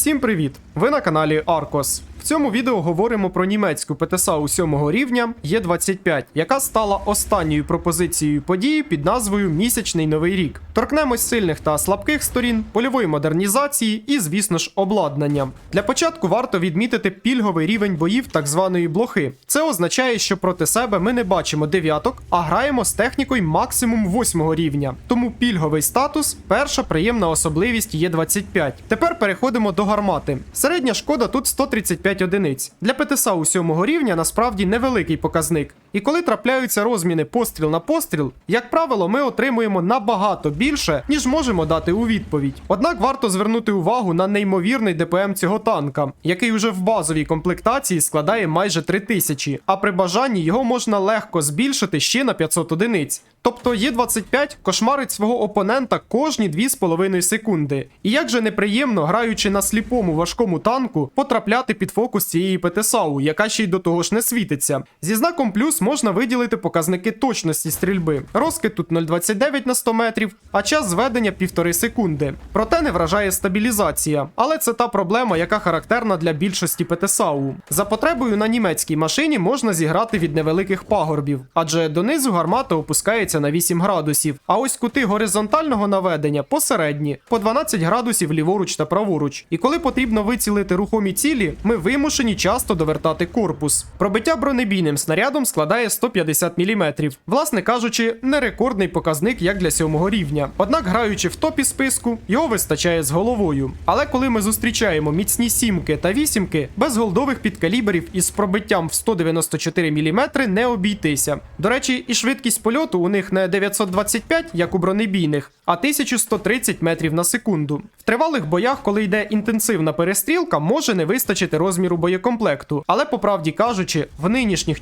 Всім привіт! Ви на каналі Аркос. В цьому відео говоримо про німецьку ПТСА у 7 рівня Є25, яка стала останньою пропозицією події під назвою Місячний новий рік. Торкнемось сильних та слабких сторін, польової модернізації і, звісно ж, обладнання. Для початку варто відмітити пільговий рівень боїв так званої блохи. Це означає, що проти себе ми не бачимо дев'яток, а граємо з технікою максимум 8 рівня. Тому пільговий статус перша приємна особливість Є25. Тепер переходимо до гармати. Середня шкода тут 135 одиниць. Для ПТСА у 7 рівня насправді невеликий показник. І коли трапляються розміни постріл на постріл, як правило, ми отримуємо набагато більше, ніж можемо дати у відповідь. Однак варто звернути увагу на неймовірний ДПМ цього танка, який уже в базовій комплектації складає майже 3000, а при бажанні його можна легко збільшити ще на 500 одиниць. Тобто Є25 кошмарить свого опонента кожні 2,5 секунди. І як же неприємно, граючи на сліпому важкому танку, потрапляти під фокус цієї ПТСАУ, яка ще й до того ж не світиться. Зі знаком плюс можна виділити показники точності стрільби. Розкид тут 0,29 на 100 метрів, а час зведення 1,5 секунди. Проте не вражає стабілізація. Але це та проблема, яка характерна для більшості ПТСАУ. За потребою на німецькій машині можна зіграти від невеликих пагорбів, адже донизу гармата опускається на 8 градусів. А ось кути горизонтального наведення посередні, по 12 градусів ліворуч та праворуч. І коли потрібно вицілити рухомі цілі, ми вимушені часто довертати корпус. Пробиття бронебійним снарядом складає 150 мм. Власне кажучи, не рекордний показник як для сьомого рівня. Однак, граючи в топі списку, його вистачає з головою. Але коли ми зустрічаємо міцні сімки та вісімки, без голдових підкаліберів із пробиттям в 194 мм не обійтися. До речі, і швидкість польоту у них не 925, як у бронебійних, а 1130 метрів на секунду. В тривалих боях, коли йде інтенсивна перестрілка, може не вистачити розміру боєкомплекту. Але по правді кажучи, в нинішніх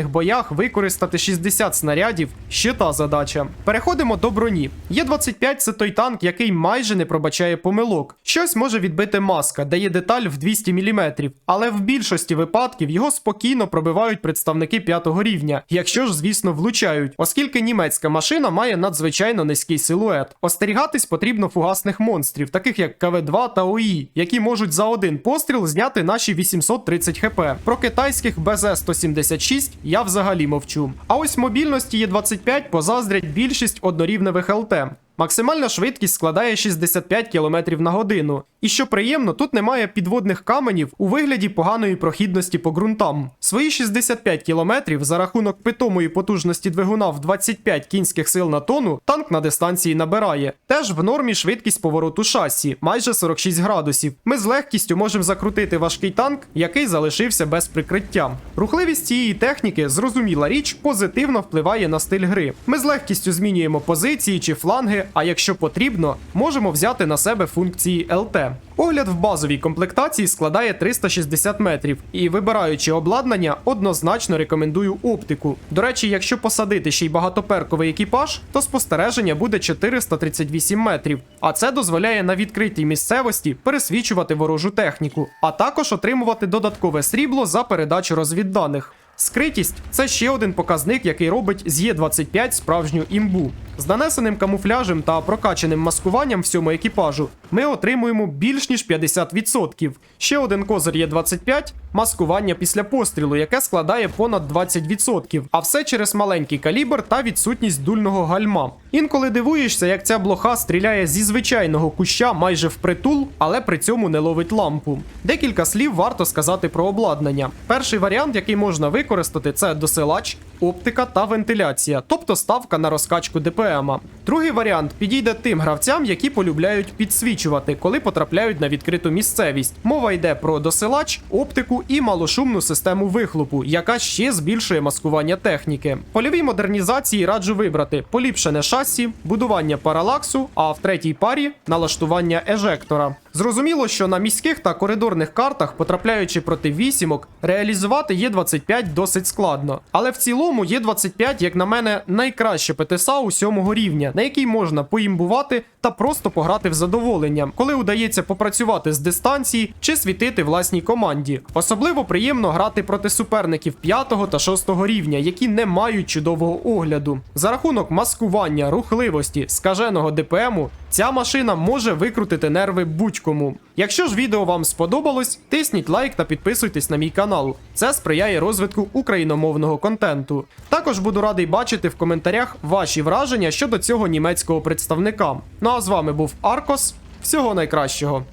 4-хвилинних боях використати 60 снарядів ще та задача. Переходимо до броні. Є-25 це той танк, який майже не пробачає помилок. Щось може відбити маска, де є деталь в 200 мм, але в більшості випадків його спокійно пробивають представники 5 рівня, якщо ж, звісно, влучають, оскільки німецька машина має надзвичайно низький силует. Остерігатись потрібно фугасних монстрів, таких як КВ-2 та ОІ, які можуть за один постріл зняти наші 830 хп. Про китайських БЗ-176 я взагалі мовчу. А ось мобільності Є-25 позаздрять більшість однорівневих ЛТ. Максимальна швидкість складає 65 км на годину. І що приємно, тут немає підводних каменів у вигляді поганої прохідності по ґрунтам. Свої 65 км за рахунок питомої потужності двигуна в 25 кінських сил на тонну танк на дистанції набирає. Теж в нормі швидкість повороту шасі майже 46 градусів. Ми з легкістю можемо закрутити важкий танк, який залишився без прикриття. Рухливість цієї техніки, зрозуміла річ, позитивно впливає на стиль гри. Ми з легкістю змінюємо позиції чи фланги, а якщо потрібно, можемо взяти на себе функції ЛТ. Огляд в базовій комплектації складає 360 метрів, і вибираючи обладнання, однозначно рекомендую оптику. До речі, якщо посадити ще й багатоперковий екіпаж, то спостереження буде 438 метрів, а це дозволяє на відкритій місцевості пересвічувати ворожу техніку, а також отримувати додаткове срібло за передачу розвідданих. Скритість це ще один показник, який робить з Є25 справжню імбу. З нанесеним камуфляжем та прокачаним маскуванням всьому екіпажу ми отримуємо більш ніж 50%. Ще один козир Є25 маскування після пострілу, яке складає понад 20%. А все через маленький калібр та відсутність дульного гальма. Інколи дивуєшся, як ця блоха стріляє зі звичайного куща майже впритул, але при цьому не ловить лампу. Декілька слів варто сказати про обладнання. Перший варіант, який можна використати, це досилач, оптика та вентиляція, тобто ставка на розкачку ДПМа. Другий варіант підійде тим гравцям, які полюбляють підсвічувати, коли потрапляють на відкриту місцевість. Мова йде про досилач, оптику і малошумну систему вихлопу, яка ще збільшує маскування техніки. Польовій модернізації раджу вибрати поліпшене шасі, будування паралаксу, а в третій парі налаштування ежектора. Зрозуміло, що на міських та коридорних картах, потрапляючи проти вісімок, реалізувати Є25 досить складно. Але в цілому Є25, як на мене, найкраще ПТСА у сьомого рівня, на якій можна поімбувати та просто пограти в задоволення, коли удається попрацювати з дистанції чи світити власній команді. Особливо приємно грати проти суперників 5 та 6 рівня, які не мають чудового огляду. За рахунок маскування, рухливості, скаженого ДПМу, ця машина може викрутити нерви будь-кому. Якщо ж відео вам сподобалось, тисніть лайк та підписуйтесь на мій канал. Це сприяє розвитку україномовного контенту. Також буду радий бачити в коментарях ваші враження щодо цього німецького представника. Ну а з вами був Аркос. Всього найкращого.